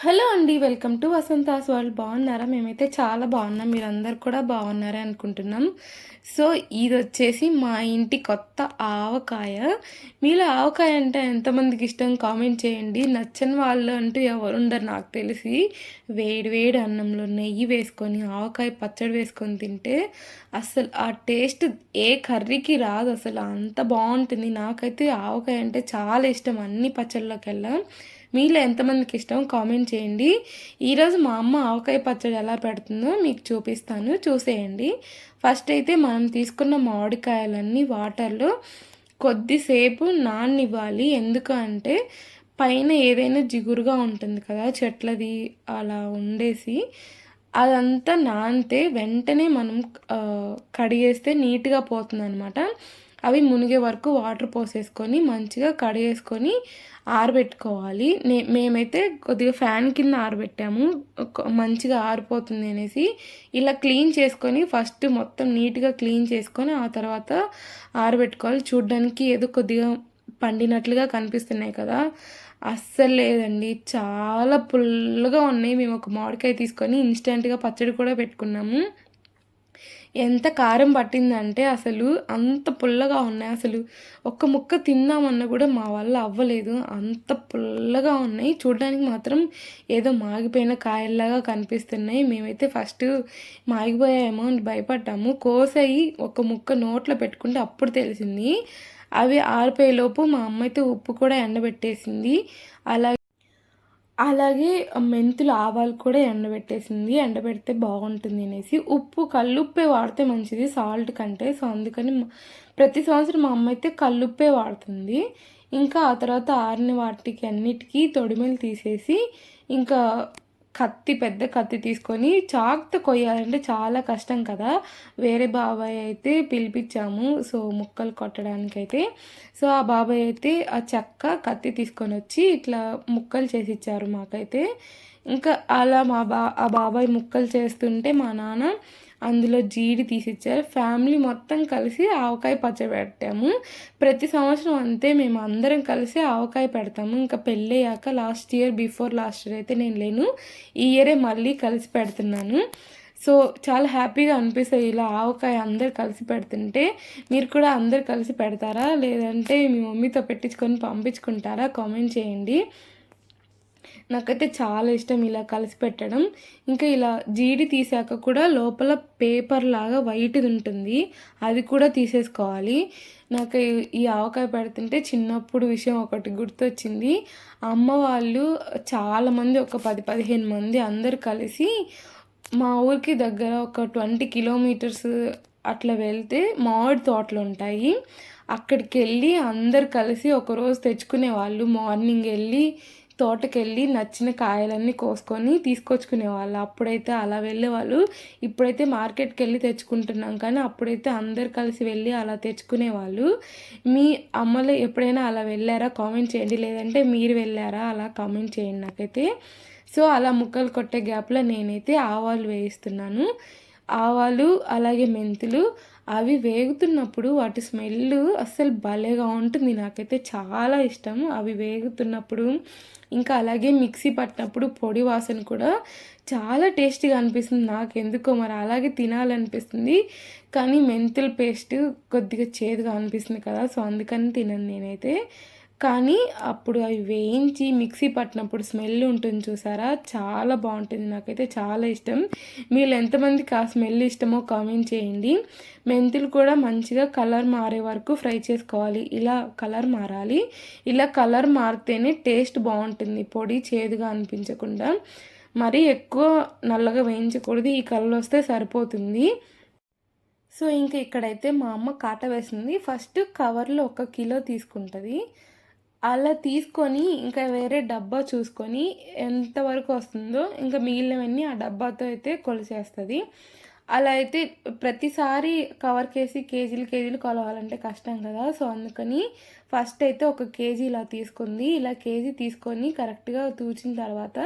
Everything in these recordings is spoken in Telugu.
హలో అండి వెల్కమ్ టు వసంతాస్ వరల్డ్. బాగున్నారా? మేమైతే చాలా బాగున్నాం. మీరందరు కూడా బాగున్నారా అనుకుంటున్నాం. సో ఇది వచ్చేసి మా ఇంటి కొత్త ఆవకాయ. మీలో ఆవకాయ అంటే ఎంతమందికి ఇష్టం? కామెంట్ చేయండి. నచ్చని వాళ్ళు అంటూ ఎవరు ఉండరు నాకు తెలిసి. వేడి వేడి అన్నంలో నెయ్యి వేసుకొని ఆవకాయ పచ్చడి వేసుకొని తింటే అసలు ఆ టేస్ట్ ఏ కర్రీకి రాదు. అసలు అంత బాగుంటుంది. నాకైతే ఆవకాయ అంటే చాలా ఇష్టం. అన్ని పచ్చళ్ళకెల్లా మీలో ఎంతమందికి ఇష్టం కామెంట్ చేయండి. ఈరోజు మా అమ్మ ఆవకాయ పచ్చడి ఎలా పెడుతుందో మీకు చూపిస్తాను. చూసేయండి. ఫస్ట్ అయితే మనం తీసుకున్న మామిడికాయలన్నీ వాటర్లో కొద్దిసేపు నాన్నివ్వాలి. ఎందుకు అంటే పైన ఏదైనా జిగురుగా ఉంటుంది కదా చెట్లది అలా ఉండేసి అదంతా నానితే వెంటనే మనం కడిగేస్తే నీట్గా పోతుంది అనమాట అవి మునిగే వరకు వాటర్ పోసేసుకొని మంచిగా కడిగేసుకొని ఆరబెట్టుకోవాలి. నే మేమైతే కొద్దిగా ఫ్యాన్ కింద ఆరబెట్టాము. మంచిగా ఆరిపోతుంది అనేసి ఇలా క్లీన్ చేసుకొని ఫస్ట్ మొత్తం నీట్గా క్లీన్ చేసుకొని ఆ తర్వాత ఆరబెట్టుకోవాలి. చూడ్డానికి ఏదో కొద్దిగా పండినట్లుగా కనిపిస్తున్నాయి కదా. అస్సలు లేదండి. చాలా పుల్లగా ఉన్నాయి. మేము ఒక మామిడికాయ తీసుకొని ఇన్స్టెంట్గా పచ్చడి కూడా పెట్టుకున్నాము. ఎంత కారం పట్టిందంటే అసలు అంత పుల్లగా ఉన్నాయి. అసలు ఒక్క ముక్క తిందామన్నా కూడా మా వల్ల అవ్వలేదు. అంత పుల్లగా ఉన్నాయి. చూడడానికి మాత్రం ఏదో మాగిపోయిన కాయల్లాగా కనిపిస్తున్నాయి. మేమైతే ఫస్ట్ మాగిపోయాయేమో అని భయపడ్డాము. కోసయి ఒక ముక్క నోట్లో పెట్టుకుంటే అప్పుడు తెలిసింది. అవి ఆరిపోయేలోపు మా అమ్మ అయితే ఉప్పు కూడా ఎండబెట్టేసింది. అలా అలాగే మెంతులు ఆవాలు కూడా ఎండబెట్టేసింది. ఎండబెడితే బాగుంటుంది అనేసి ఉప్పు కల్లుప్పే వాడితే మంచిది సాల్ట్ కంటే. సో అందుకని ప్రతి సంవత్సరం మా అమ్మ అయితే కల్లుప్పే వాడుతుంది. ఇంకా ఆ తర్వాత ఆరిన వాటికి అన్నిటికీ తొడిమెలు తీసేసి ఇంకా కత్తి పెద్ద కత్తి తీసుకొని చాక్తో కొయ్యాలంటే చాలా కష్టం కదా. వేరే బాబాయ్ అయితే పిలిపించాము. సో ముక్కలు కొట్టడానికైతే. సో ఆ బాబాయ్ అయితే ఆ చెక్క కత్తి తీసుకొని వచ్చి ఇట్లా ముక్కలు చేసి ఇచ్చారు మాకైతే. ఇంకా అలా మా బా ఆ బాబాయ్ ముక్కలు చేస్తుంటే మా నాన్న అందులో జీడి తీసిచ్చారు. ఫ్యామిలీ మొత్తం కలిసి ఆవకాయ పచ్చడి పెట్టాము. ప్రతి సంవత్సరం అంతే మేము అందరం కలిసి ఆవకాయ పెడతాము. ఇంకా పెళ్ళయ్యాక last year before last year అయితే నేను లేను. ఈ ఇయరే మళ్ళీ కలిసి పెడుతున్నాను. సో చాలా హ్యాపీగా అనిపిస్తుంది ఇలా ఆవకాయ అందరు కలిసి పెడుతుంటే. మీరు కూడా అందరు కలిసి పెడతారా? లేదంటే మీ మమ్మీతో పెట్టించుకొని పంపించుకుంటారా? కామెంట్ చేయండి. నాకైతే చాలా ఇష్టం ఇలా కలిసి పెట్టడం. ఇంకా ఇలా జీడి తీసాక కూడా లోపల పేపర్ లాగా వైట్ది ఉంటుంది. అది కూడా తీసేసుకోవాలి. నాకు ఈ ఆవకాయ పెడుతుంటే చిన్నప్పుడు విషయం ఒకటి గుర్తొచ్చింది. అమ్మ వాళ్ళు చాలామంది ఒక పది పదిహేను మంది అందరు కలిసి మా ఊరికి దగ్గర ఒక ట్వంటీ కిలోమీటర్స్ అట్లా వెళ్తే మామిడి తోటలు ఉంటాయి. అక్కడికి వెళ్ళి అందరు కలిసి ఒకరోజు తెచ్చుకునే వాళ్ళు మార్నింగ్ వెళ్ళి తోటకెళ్ళి నచ్చిన కాయలన్నీ కోసుకొని తీసుకొచ్చుకునే వాళ్ళు. అప్పుడైతే అలా వెళ్ళేవాళ్ళు ఇప్పుడైతే మార్కెట్కి వెళ్ళి తెచ్చుకుంటున్నాం. కానీ అప్పుడైతే అందరు కలిసి వెళ్ళి అలా తెచ్చుకునేవాళ్ళు మీ అమ్మలు ఎప్పుడైనా అలా వెళ్ళారా? కామెంట్ చేయండి. లేదంటే మీరు వెళ్ళారా? అలా కామెంట్ చేయండి నాకైతే. సో అలా ముక్కలు కొట్టే గ్యాప్లో నేనైతే ఆవాలు వేయిస్తున్నాను. ఆవాలు అలాగే మెంతులు అవి వేగుతున్నప్పుడు వాటి స్మెల్ అస్సలు భలేగా ఉంటుంది. నాకైతే చాలా ఇష్టం. అవి వేగుతున్నప్పుడు ఇంకా అలాగే మిక్సీ పట్టినప్పుడు పొడి వాసన కూడా చాలా టేస్టీగా అనిపిస్తుంది. నాకు ఎందుకో మరి అలాగే తినాలనిపిస్తుంది. కానీ మెంతుల పేస్ట్ కొద్దిగా చేదుగా అనిపిస్తుంది కదా సో అందుకని తినను నేనైతే. కానీ అప్పుడు అవి వేయించి మిక్సీ పట్టినప్పుడు స్మెల్ ఉంటుంది చూసారా? చాలా బాగుంటుంది. నాకైతే చాలా ఇష్టం. మీరు ఎంతమందికి ఆ స్మెల్ ఇష్టమో కామెంట్ చేయండి. మెంతులు కూడా మంచిగా కలర్ మారే వరకు ఫ్రై చేసుకోవాలి. ఇలా కలర్ మారాలి. ఇలా కలర్ మారితేనే టేస్ట్ బాగుంటుంది. పొడి చేదుగా అనిపించకుండా. మరీ ఎక్కువ నల్లగా వేయించకూడదు. ఈ కలర్ వస్తే సరిపోతుంది. సో ఇంకా ఇక్కడైతే మా అమ్మ కాట వేసింది ఫస్ట్ కవర్లో ఒక కిలో తీసుకుంటుంది. అలా తీసుకొని ఇంకా వేరే డబ్బా చూసుకొని ఎంతవరకు వస్తుందో ఇంకా మిగిలినవన్నీ ఆ డబ్బాతో అయితే కొలిసేస్తుంది అలా అయితే ప్రతిసారి కవర్ కేసి కేజీలు కేజీలు కొలవాలంటే కష్టం కదా. సో అందుకని ఫస్ట్ అయితే ఒక కేజీ ఇలా తీసుకుంది. ఇలా కేజీ తీసుకొని కరెక్ట్గా తూచిన తర్వాత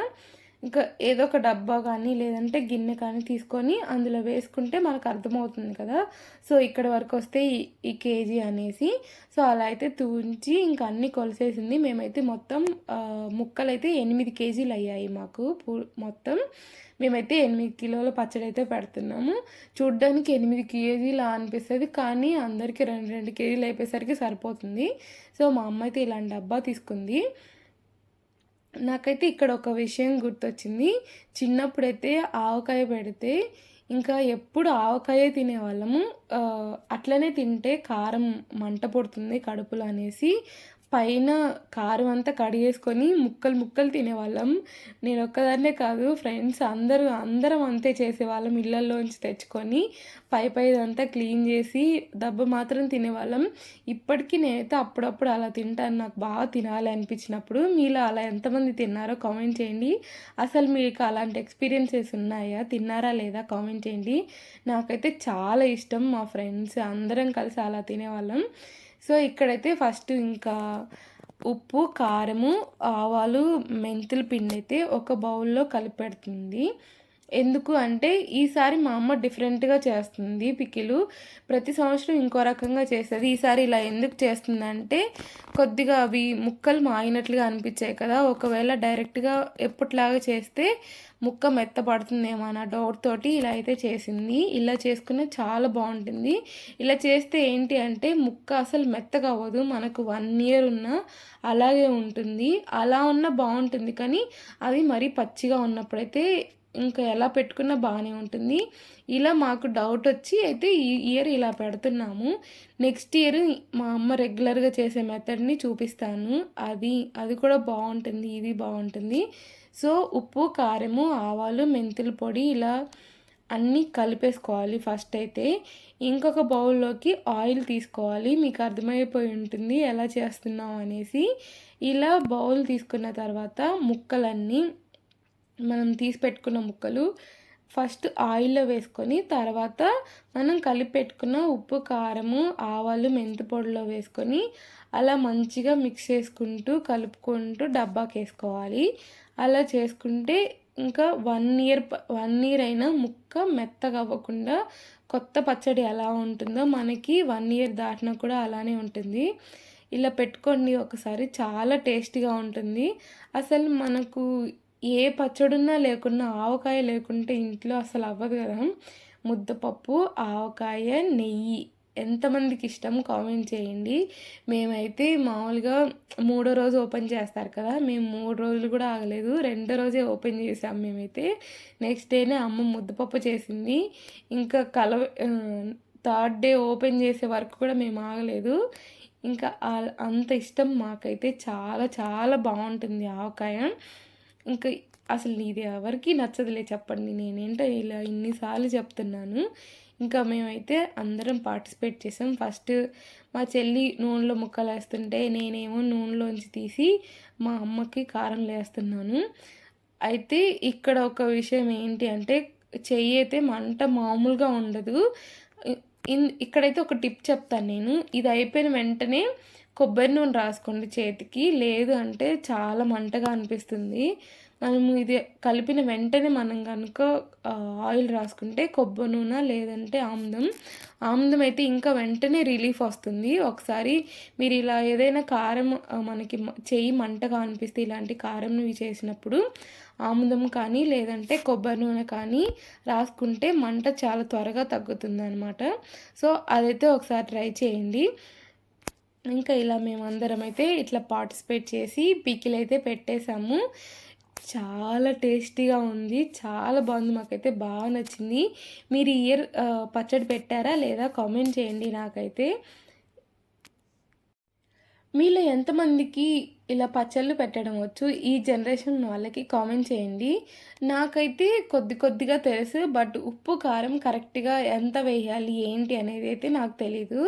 ఇంకా ఏదో ఒక డబ్బా కానీ లేదంటే గిన్నె కానీ తీసుకొని అందులో వేసుకుంటే మనకు అర్థమవుతుంది కదా. సో ఇక్కడ వరకు వస్తే ఈ కేజీ అనేసి. సో అలా అయితే తూంచి ఇంకా అన్నీ కొలిసేసింది. మేమైతే మొత్తం ముక్కలు అయితే ఎనిమిది కేజీలు అయ్యాయి మాకు మొత్తం. మేమైతే ఎనిమిది కిలోల పచ్చడి అయితే పెడుతున్నాము. చూడ్డానికి ఎనిమిది కేజీలు అనిపిస్తుంది కానీ అందరికీ రెండు రెండు కేజీలు అయిపోయేసరికి సరిపోతుంది. సో మా అమ్మ అయితే ఇలాంటి డబ్బా తీసుకుంది. నాకైతే ఇక్కడ ఒక విషయం గుర్తొచ్చింది. చిన్నప్పుడైతే ఆవకాయ పెడితే ఇంకా ఎప్పుడు ఆవకాయ తినేవాళ్ళము. అట్లనే తింటే కారం మంట పడుతుంది కడుపులో అనేసి. పైన కారం అంతా కడిగేసుకొని ముక్కలు ముక్కలు తినేవాళ్ళం. నేను ఒక్కదాన్నే కాదు ఫ్రెండ్స్ అందరూ అందరం అంతే చేసేవాళ్ళం ఇళ్ళల్లోంచి తెచ్చుకొని. పై పై అంతా క్లీన్ చేసి దెబ్బ మాత్రం తినేవాళ్ళం. ఇప్పటికీ నేనైతే అప్పుడప్పుడు అలా తింటాను. నాకు బాగా తినాలి అనిపించినప్పుడు. మీలో అలా ఎంతమంది తిన్నారో కామెంట్ చేయండి. అసలు మీకు అలాంటి ఎక్స్పీరియన్సెస్ ఉన్నాయా? తిన్నారా లేదా? కామెంట్ చేయండి. నాకైతే చాలా ఇష్టం మా ఫ్రెండ్స్. అందరం కలిసి అలా తినేవాళ్ళం. సో ఇక్కడైతే ఫస్ట్ ఇంకా ఉప్పు కారము ఆవాలు మెంతుల పిండి అయితే ఒక బౌల్లో కలిపెడుతుంది. ఎందుకు అంటే ఈసారి మా అమ్మ డిఫరెంట్గా చేస్తుంది పికిలు. ప్రతి సంవత్సరం ఇంకో రకంగా చేస్తుంది. ఈసారి ఇలా ఎందుకు చేస్తుందంటే కొద్దిగా అవి ముక్కలు మాయినట్లుగా అనిపించాయి కదా. ఒకవేళ డైరెక్ట్గా ఎప్పటిలాగా చేస్తే ముక్క మెత్తపడుతుందేమో అన్న డౌట్ తోటి ఇలా అయితే చేసింది. ఇలా చేసుకునే చాలా బాగుంటుంది. ఇలా చేస్తే ఏంటి అంటే ముక్క అసలు మెత్తగా అవ్వదు. మనకు వన్ ఇయర్ ఉన్న అలాగే ఉంటుంది. అలా ఉన్న బాగుంటుంది. కానీ అది మరీ పచ్చిగా ఉన్నప్పుడైతే ఇంకా ఎలా పెట్టుకున్నా బాగానే ఉంటుంది. ఇలా మాకు డౌట్ వచ్చి అయితే ఈ ఇయర్ ఇలా పెడుతున్నాము. నెక్స్ట్ ఇయర్ మా అమ్మ రెగ్యులర్గా చేసే మెథడ్ని చూపిస్తాను. అది అది కూడా బాగుంటుంది ఇది బాగుంటుంది. సో ఉప్పు కారము ఆవాలు మెంతుల పొడి ఇలా అన్నీ కలిపేసుకోవాలి ఫస్ట్ అయితే. ఇంకొక బౌల్లోకి ఆయిల్ తీసుకోవాలి. మీకు అర్థమైపోయి ఉంటుంది ఎలా చేస్తున్నాం అనేసి. ఇలా బౌల్ తీసుకున్న తర్వాత ముక్కలన్నీ మనం తీసి పెట్టుకున్న ముక్కలు ఫస్ట్ ఆయిల్లో వేసుకొని తర్వాత మనం కలిపి పెట్టుకున్న ఉప్పు కారము ఆవాలు మెంతి పొడిలో వేసుకొని అలా మంచిగా మిక్స్ చేసుకుంటూ కలుపుకుంటూ డబ్బాకి వేసుకోవాలి. అలా చేసుకుంటే ఇంకా వన్ ఇయర్ వన్ ఇయర్ అయినా ముక్క మెత్తగా అవ్వకుండా కొత్త పచ్చడి ఎలా ఉంటుందో మనకి వన్ ఇయర్ దాటినా కూడా అలానే ఉంటుంది. ఇలా పెట్టుకోండి ఒకసారి చాలా టేస్టీగా ఉంటుంది. అసలు మనకు ఏ పచ్చడున్నా లేకున్నా ఆవకాయ లేకుంటే ఇంట్లో అసలు అవ్వదు కదా. ముద్దపప్పు ఆవకాయ నెయ్యి ఎంతమందికి ఇష్టం కామెంట్ చేయండి. మేమైతే మామూలుగా మూడో రోజు ఓపెన్ చేస్తారు కదా. మేము మూడు రోజులు కూడా ఆగలేదు. రెండో రోజే ఓపెన్ చేసాం మేమైతే. నెక్స్ట్ డేనే అమ్మ ముద్దపప్పు చేసింది. ఇంకా కల థర్డ్ డే ఓపెన్ చేసే వరకు కూడా మేము ఆగలేదు. ఇంకా అంత ఇష్టం మాకైతే చాలా చాలా బాగుంటుంది ఆవకాయ. ఇంకా అసలు ఇది ఎవరికి నచ్చదులే చెప్పండి. నేనేంటో ఇలా ఇన్నిసార్లు చెప్తున్నాను. ఇంకా మేమైతే అందరం పార్టిసిపేట్ చేసాం. ఫస్ట్ మా చెల్లి నూనెలో ముక్కలు వేస్తుంటే నేనేమో నూనెలోంచి తీసి మా అమ్మకి కారం వేస్తున్నాను అయితే ఇక్కడ ఒక విషయం ఏంటి అంటే చెయ్యి అయితే మంట మామూలుగా ఉండదు. ఇన్ ఇక్కడైతే ఒక టిప్ చెప్తాను నేను. ఇది అయిపోయిన వెంటనే కొబ్బరి నూనె రాసుకోండి చేతికి. లేదు అంటే చాలా మంటగా అనిపిస్తుంది. మనము ఇది కలిపిన వెంటనే మనం కనుక ఆయిల్ రాసుకుంటే కొబ్బరి నూనె లేదంటే ఆముదం. ఆముదం అయితే ఇంకా వెంటనే రిలీఫ్ వస్తుంది. ఒకసారి మీరు ఇలా ఏదైనా కారం మనకి చెయ్యి మంటగా అనిపిస్తే ఇలాంటి కారం చేసినప్పుడు ఆముదం కానీ లేదంటే కొబ్బరి నూనె కానీ రాసుకుంటే మంట చాలా త్వరగా తగ్గుతుంది అనమాట సో అదైతే ఒకసారి ట్రై చేయండి. ఇంకా ఇలా మేమందరం అయితే ఇట్లా పార్టిసిపేట్ చేసి పికిల్ అయితే పెట్టేశాము. చాలా టేస్టీగా ఉంది. చాలా బాగుంది. మాకైతే బాగా నచ్చింది. మీరు ఇయర్ పచ్చడి పెట్టారా లేదా? కామెంట్ చేయండి నాకైతే. మీలో ఎంతమందికి ఇలా పచ్చళ్ళు పెట్టడం వచ్చు? ఈ జనరేషన్ వాళ్ళకి కామెంట్ చేయండి. నాకైతే కొద్ది కొద్దిగా తెలుసు బట్ ఉప్పు కారం కరెక్ట్గా ఎంత వేయాలి ఏంటి అనేది అయితే నాకు తెలీదు.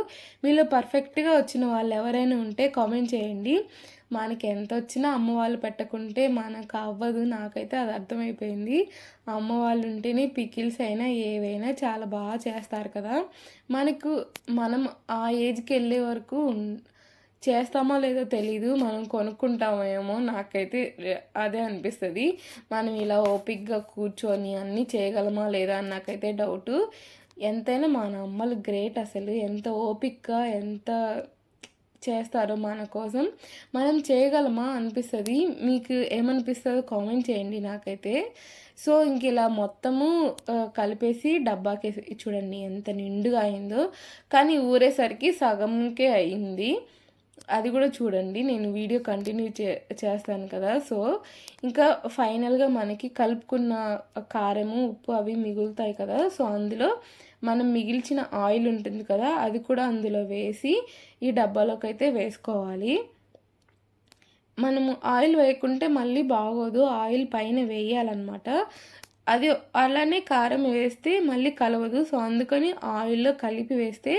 మీలో పర్ఫెక్ట్గా వచ్చిన వాళ్ళు ఎవరైనా ఉంటే కామెంట్ చేయండి. మనకి ఎంత వచ్చినా అమ్మ వాళ్ళు పెట్టకుంటే మనకు అవ్వదు నాకైతే అది అర్థమైపోయింది. అమ్మ వాళ్ళు ఉంటేనే పికిల్స్ అయినా ఏవైనా చాలా బాగా చేస్తారు కదా. మనకు మనం ఆ ఏజ్కి వెళ్ళే వరకు చేస్తామో లేదో తెలీదు మనం కొనుక్కుంటామేమో నాకైతే అదే అనిపిస్తుంది. మనం ఇలా ఓపిక్గా కూర్చొని అన్నీ చేయగలమా లేదా అని నాకైతే డౌటు ఎంతైనా మన అమ్మలు గ్రేట్ అసలు. ఎంత ఓపిక్గా ఎంత చేస్తారో మన కోసం మనం చేయగలమా అనిపిస్తుంది. మీకు ఏమనిపిస్తుందో కామెంట్ చేయండి నాకైతే. సో ఇంక ఇలా మొత్తము కలిపేసి డబ్బాకేసి చూడండి ఎంత నిండుగా అయిందో. కానీ ఊరేసరికి సగంకే అయింది. అది కూడా చూడండి నేను వీడియో కంటిన్యూ చే చేస్తాను కదా. సో ఇంకా ఫైనల్గా మనకి కలుపుకున్న కారము ఉప్పు అవి మిగులుతాయి కదా. సో అందులో మనం మిగిల్చిన ఆయిల్ ఉంటుంది కదా అది కూడా అందులో వేసి ఈ డబ్బాలోకి అయితే వేసుకోవాలి. మనము ఆయిల్ వేయకుంటే మళ్ళీ బాగోదు. ఆయిల్ పైన వేయాలన్నమాట. అది అలానే కారం వేస్తే మళ్ళీ కలవదు. సో అందుకని ఆయిల్లో కలిపి వేస్తే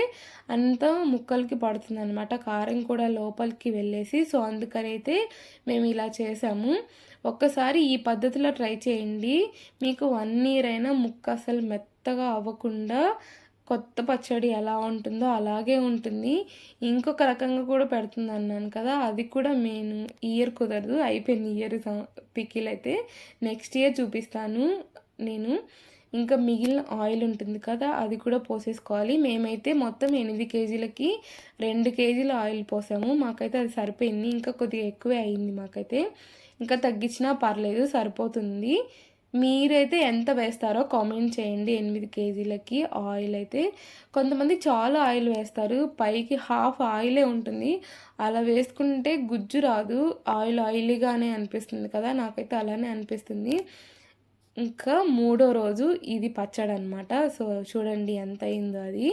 అంతా ముక్కలకి పడుతుంది అనమాట కారం కూడా లోపలికి వెళ్ళేసి సో అందుకని అయితే మేము ఇలా చేసాము. ఒక్కసారి ఈ పద్ధతిలో ట్రై చేయండి. మీకు వన్ ఇయర్ అయినా ముక్క అసలు మెత్తగా అవ్వకుండా కొత్త పచ్చడి ఎలా ఉంటుందో అలాగే ఉంటుంది. ఇంకొక రకంగా కూడా పెడుతుంది అన్నాను కదా అది కూడా నేను ఇయర్ కుదరదు అయిపోయింది ఇయర్ పికిల్ అయితే నెక్స్ట్ ఇయర్ చూపిస్తాను నేను. ఇంకా మిగిలిన ఆయిల్ ఉంటుంది కదా అది కూడా పోసేసుకోవాలి. మేమైతే మొత్తం ఎనిమిది కేజీలకి రెండు కేజీల ఆయిల్ పోసాము. మాకైతే అది సరిపోయింది. ఇంకా కొద్దిగా ఎక్కువే అయింది మాకైతే. ఇంకా తగ్గించినా పర్లేదు సరిపోతుంది. మీరైతే ఎంత వేస్తారో కామెంట్ చేయండి. ఎనిమిది కేజీలకి ఆయిల్ అయితే కొంతమంది చాలా ఆయిల్ వేస్తారు. పైకి హాఫ్ ఆయిలే ఉంటుంది. అలా వేసుకుంటే గుజ్జు రాదు. ఆయిల్ ఆయిలీగానే అనిపిస్తుంది కదా? నాకైతే అలానే అనిపిస్తుంది. ఇంకా మూడో రోజు ఇది పచ్చడి అనమాట సో చూడండి ఎంత అయిందో అది.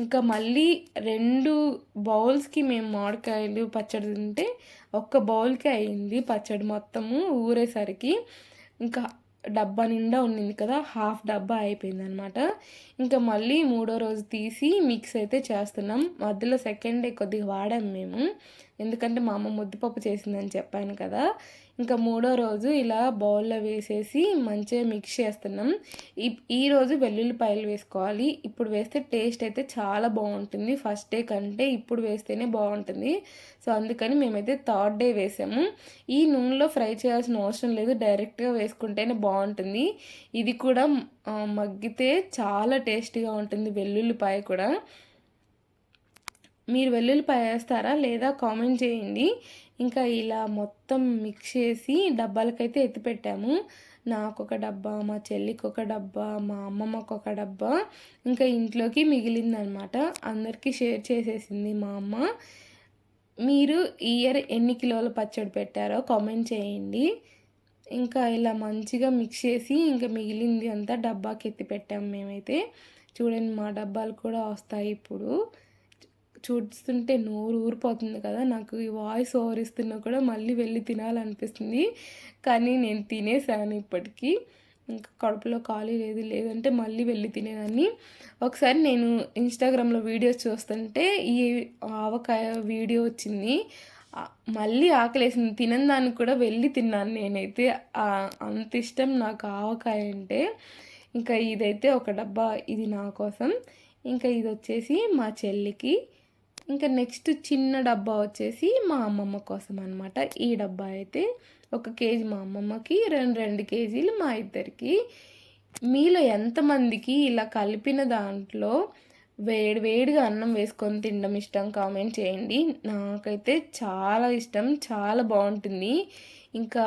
ఇంకా మళ్ళీ రెండు బౌల్స్కి మేము మామిడికాయలు పచ్చడి తింటే ఒక్క బౌల్కి అయింది పచ్చడి మొత్తము ఊరేసరికి. ఇంకా డబ్బా నిండా ఉండింది కదా హాఫ్ డబ్బా అయిపోయింది అనమాట ఇంకా మళ్ళీ మూడో రోజు తీసి మిక్స్ అయితే చేస్తున్నాం. మధ్యలో సెకండ్ డే కొద్దిగా వాడాం మేము. ఎందుకంటే మా అమ్మ ముద్దుపప్పు చేసిందని చెప్పాను కదా. ఇంకా మూడో రోజు ఇలా బౌల్లో వేసేసి మంచిగా మిక్స్ చేస్తున్నాం. ఈ ఈరోజు వెల్లుల్లిపాయలు వేసుకోవాలి. ఇప్పుడు వేస్తే టేస్ట్ అయితే చాలా బాగుంటుంది. ఫస్ట్ డే కంటే ఇప్పుడు వేస్తేనే బాగుంటుంది. సో అందుకని మేమైతే థర్డ్ డే వేసాము. ఈ నూనెలో ఫ్రై చేయాల్సిన అవసరం లేదు. డైరెక్ట్గా వేసుకుంటేనే బాగుంటుంది. ఇది కూడా మగ్గితే చాలా టేస్టీగా ఉంటుంది వెల్లుల్లిపాయ కూడా. మీరు వెల్లుల్లిపాయ వేస్తారా లేదా కామెంట్ చేయండి. ఇంకా ఇలా మొత్తం మిక్స్ చేసి డబ్బాలకైతే ఎత్తిపెట్టాము నాకు ఒక డబ్బా మా చెల్లికి ఒక డబ్బా మా అమ్మమ్మకు ఒక డబ్బా ఇంకా ఇంట్లోకి మిగిలిందనమాట. అందరికీ షేర్ చేసేసింది మా అమ్మ. మీరు ఈ ఇయర్ ఎన్ని కిలోల పచ్చడి పెట్టారో కామెంట్ చేయండి. ఇంకా ఇలా మంచిగా మిక్స్ చేసి ఇంకా మిగిలింది అంతా డబ్బాకి ఎత్తి పెట్టాము మేమైతే. చూడండి మా డబ్బాలు కూడా వస్తాయి ఇప్పుడు. చూస్తుంటే నోరు ఊరిపోతుంది కదా. నాకు ఈ వాయిస్ ఓవర్ ఇస్తున్నా కూడా మళ్ళీ వెళ్ళి తినాలనిపిస్తుంది. కానీ నేను తినేసాను ఇప్పటికీ. ఇంకా కడుపులో ఖాళీ లేదు. లేదంటే మళ్ళీ వెళ్ళి తినేదాన్ని. ఒకసారి నేను ఇన్స్టాగ్రామ్లో వీడియోస్ చూస్తుంటే ఈ ఆవకాయ వీడియో వచ్చింది. మళ్ళీ ఆకలేసింది. తినందానికి కూడా వెళ్ళి తిన్నాను నేనైతే. అంత ఇష్టం నాకు ఆవకాయ అంటే. ఇంకా ఇదైతే ఒక డబ్బా. ఇది నా కోసం. ఇంకా ఇది వచ్చేసి మా చెల్లికి. ఇంకా నెక్స్ట్ చిన్న డబ్బా వచ్చేసి మా అమ్మమ్మ కోసం అనమాట ఈ డబ్బా అయితే ఒక కేజీ మా అమ్మమ్మకి రెండు రెండు కేజీలు మా ఇద్దరికి. మీలో ఎంతమందికి ఇలా కలిపిన దాంట్లో వేడి వేడిగా అన్నం వేసుకొని తినడం ఇష్టం కామెంట్ చేయండి. నాకైతే చాలా ఇష్టం చాలా బాగుంటుంది. ఇంకా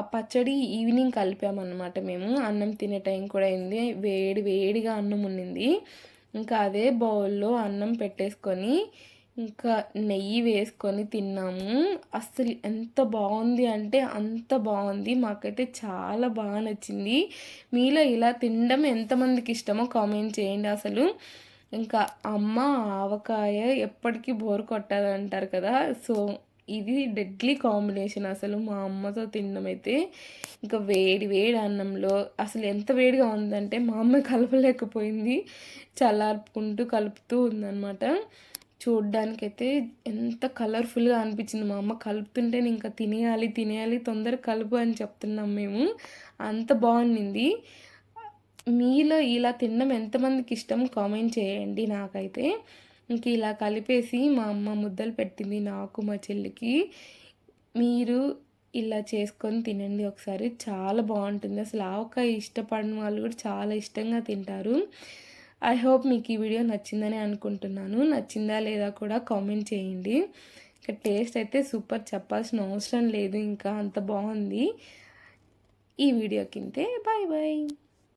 ఆ పచ్చడి ఈవినింగ్ కలిపామన్నమాట మేము. అన్నం తినే టైం కూడా అయింది. వేడి వేడిగా అన్నం ఉండింది ఇంకా అదే బౌల్లో అన్నం పెట్టేసుకొని ఇంకా నెయ్యి వేసుకొని తిన్నాము. అసలు ఎంత బాగుంది అంటే అంత బాగుంది. మాకైతే చాలా బాగా నచ్చింది. మీలో ఇలా తినడం ఎంతమందికి ఇష్టమో కామెంట్ చేయండి అసలు. ఇంకా అమ్మ ఆవకాయ ఎప్పటికీ బోర్ కొట్టదంటారు కదా. సో ఇది డెడ్లీ కాంబినేషన్ అసలు మా అమ్మతో తినడం అయితే ఇంకా వేడి వేడి అన్నంలో అసలు ఎంత వేడిగా ఉందంటే మా అమ్మ కలపలేకపోయింది. చల్లార్పుకుంటూ కలుపుతూ ఉందన్నమాట. చూడ్డానికైతే ఎంత కలర్ఫుల్గా అనిపించింది. మా అమ్మ కలుపుతుంటే ఇంకా తినేయాలి తినేయాలి తొందర కలుపు అని చెప్తున్నాం మేము. అంత బాగుండింది. మీలో ఇలా తినడం ఎంతమందికి ఇష్టం? కామెంట్ చేయండి నాకైతే. ఇంక ఇలా కలిపేసి మా అమ్మ ముద్దలు పెట్టింది నాకు మా చెల్లికి. మీరు ఇలా చేసుకొని తినండి ఒకసారి. చాలా బాగుంటుంది. అసలు ఆవకాయ ఇష్టపడిన వాళ్ళు కూడా చాలా ఇష్టంగా తింటారు. ఐ హోప్ మీకు ఈ వీడియో నచ్చిందని అనుకుంటున్నాను. నచ్చిందా లేదా కూడా కామెంట్ చేయండి. ఇంకా టేస్ట్ అయితే సూపర్. చెప్పాల్సిన అవసరం లేదు. ఇంకా అంత బాగుంది. ఈ వీడియో ఇంతే బాయ్ బాయ్.